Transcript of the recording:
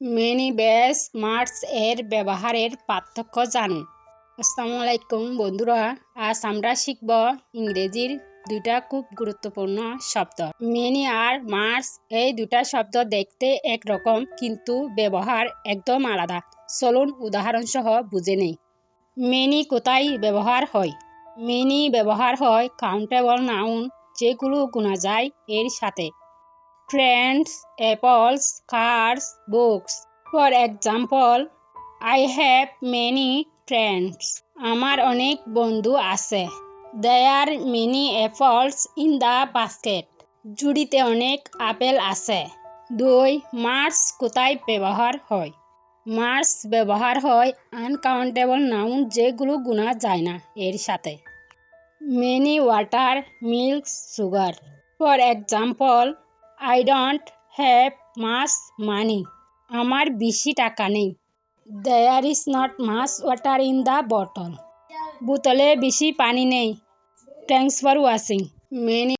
Many base marks এর ব্যবহারের পার্থক্য জানুন। আসসালামু আলাইকুম বন্ধুরা, আজ আমরা শিখব ইংরেজির দুইটা খুব গুরুত্বপূর্ণ শব্দ। মেনি আর মার্কস এই দুটা শব্দ দেখতে একরকম, কিন্তু ব্যবহার একদম আলাদা। চলুন উদাহরণসহ বুঝে নেই। মেনি কোথায় ব্যবহার হয়? মেনি ব্যবহার হয় কাউন্টেবল নাউন যেগুলো গোনা যায় এর সাথে। Friends, apples, cars, books. For example, I have many friends. আমার অনেক বন্ধু আছে। There many apples in the basket জুড়িতে অনেক আপেল আছে। দুই মার্স কোথায় ব্যবহার হয়? মার্স ব্যবহার হয় আনকাউন্টেবল নাউন যেগুলো গুণা যায় না এর সাথে। Many water milk sugar for example I don't have much money আমার বেশি টাকা নেই। There is not much water in the bottle বোতলে বেশি পানি নেই। Thanks for watching many